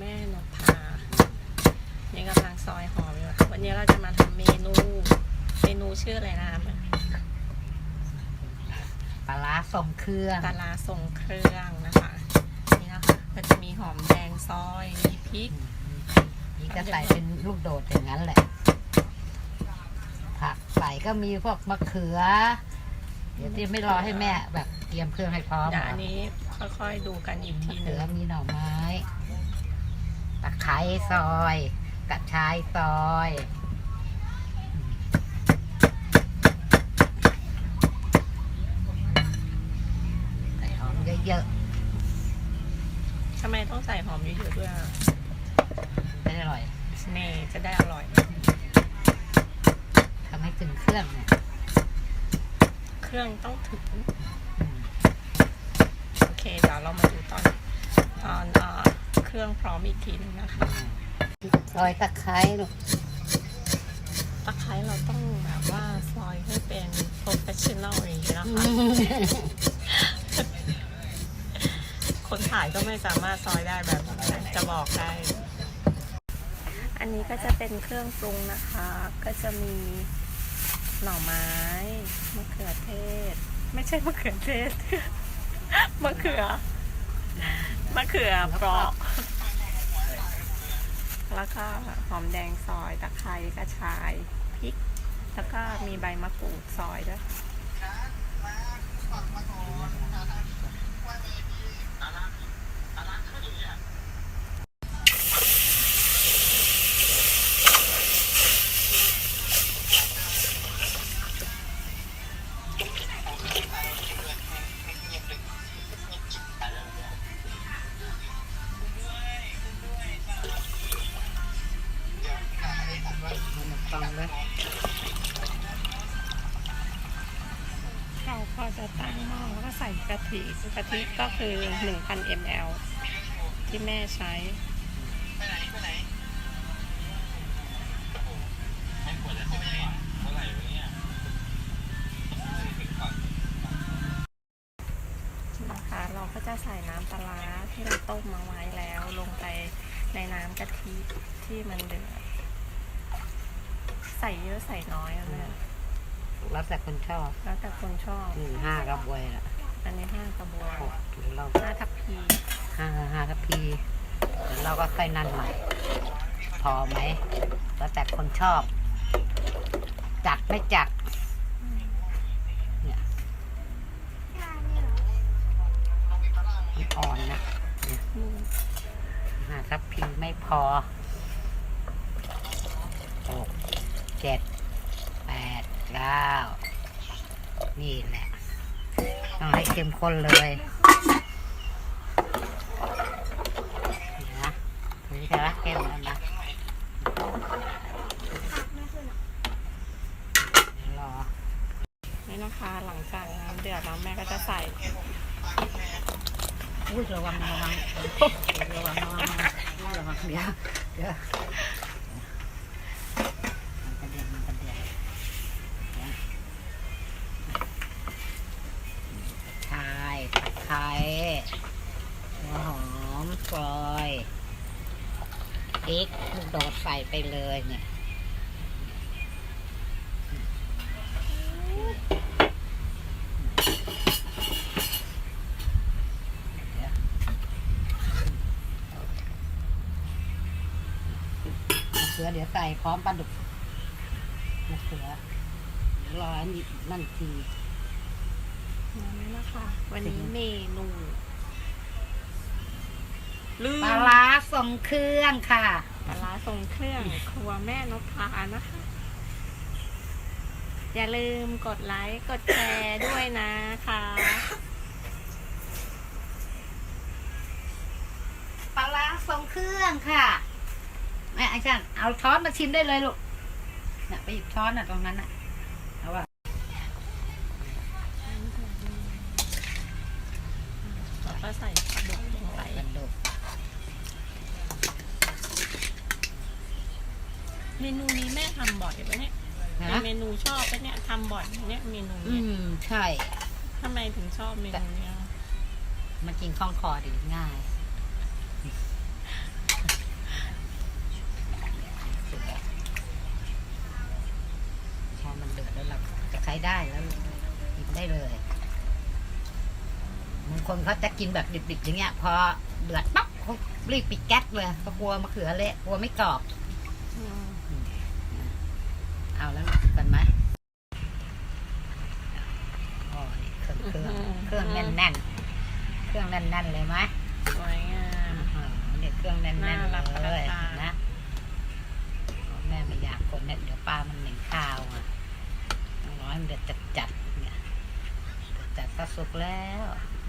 แม่นภานี่กำลังซอยหอมอยู่ค่ะวันนี้เราจะมาทำเมนู เมนูชื่ออะไรนะปลาร้าส่งเครื่องปลาร้าทรงเครื่องนะคะนี่นะคะก็จะมีหอมแดงซอยมีพริกนี่ก็ใส่เป็นลูกโดดอย่างนั้นแหละ ผักใส่ก็มีพวกมะเขือ เดี๋ยวที่ไม่รอให้แม่แบบเตรียมเครื่องให้พร้อมเดี๋ยวเหรอัอนนี้ค่อยๆดูกันอีกทีมะหเขืนึองมีหน่อไม้ ตะไคร้ซอยกระชายซอยใส่หอมเยอะทำไมต้องใส่หอมเยอะๆด้วยอะๆจะได้อร่อยนี่จะได้อร่อย ทำให้ถึงเครื่องเนี่ยเครื่องต้องถึง อืมโอเคเดี๋ยวเรามาดูตอนตอนเอ่อ เครื่องพร้อมอีกทีนึงนะคะซอยตะไคร้ลูกตะไคร้เราต้องแบบว่าซอยให้เป็น professional อย่างนี้นะคะคนถ่ายก็ไม่สามารถซอยได้แบบนั้นจะบอกได้ อันนี้ก็จะเป็นเครื่องปรุงนะคะ ก็จะมีหน่อไม้มะเขือเทศ ไม่ใช่มะเขือเทศมะเขือ มะเขือเปราะแล้วก็หอมแดงซอยตะไคร้กระชายพริก แล้วก็มีใบมะกรูดซอยด้วย ก็จะตั้งหม้อแล้วก็ใส่กะทิกะทิก็คือ 1,000 ml ที่แม่ใช้นะคะเราก็จะใส่น้ำปลาที่เราต้มมาไว้แล้วลงไปในน้ำกะทิที่มันเดือด ใส่เยอะใส่น้อยอะแม่ แล้วแต่คนชอบแล้วแต่คนชอบอืมห้ากระบวยละอันนี้ห้ากระบวยหกหรือเราห้าทัพพีห้าห้าทัพพีเดี๋ยวเราก็ค่อยนั่นใหม่พอไหมแล้วแต่คนชอบ จัดไม่จัดเนี่ยมันอ่อนนะอืมห้าทัพพีไม่พอหกเจ็ดแปดเก้านี่แหละต้องให้เข้มข้นเลยนี่นะนี่จะรักเข้มแล้วนะรอนี่นะคะ หลังจากน้ำเดือดแล้วแม่ก็จะใส่อุ้ยระวังระวังระวังระวังระวังเดี๋ยวเดี๋ยวมันกระเด็นมันกระเด็นเนี่ยชายตะไคร้หัวหอ มซอยพริกลูกโดดใส่ไปเลยเนี่ยเือเดี๋ยวใส่พร้อมปลาดุกมะเขือเดี๋ยวรออันนี้นั่นทีนี่นะคะ วันนี้เมนู ลืมปลาร้าส่งเครื่องค่ะ ปลาร้าทรงเครื่อง ครัวแม่นพานะคะ อย่าลืมกดไลค์ กดแชร์ด้วยนะคะปลาร้าทรงเครื่องค่ะแม่ไอ้ชันเอาช้อนมาชิมได้เลยลูกน่ะไปหยิบช้อนน่ะตรงนั้นน่ะ เมนูนี้แม่ทำบ่อยปะเนี่ยเป็นเมนูชอบปะเนี่ยทำบ่อยปเนี่ยเมนูอืเนี้ยมใช่ ทำไมถึงชอบเมนูเนี้ยมันกินคล่องคอดีง่ายพอมันเดือดแล้วเราจะใครได้แล้วกินได้เลยบางคนเขาจะกินแบบดิบๆอย่างเงี้ย พอเดือดปั๊บเขารีบปิดแก๊สเลยเขากลัวมะเขือเละกลัวไม่กรอบ เอาแล้วกันไหมโอ้ยเครื่องเครื่องเครื่องแน่นๆเครื่องแน่นๆเลยไหมสวยงามอ่าเนี่ยเครื่องแน่นน่ารับประๆเลยทาน นะแม่ไม่อยากคนเนี่ยเดี๋ยวปลามันเหม็นข้าวอะต้องรอให้มันเดือดจัดๆเนี่ยจัดๆก็สุกแล้วอ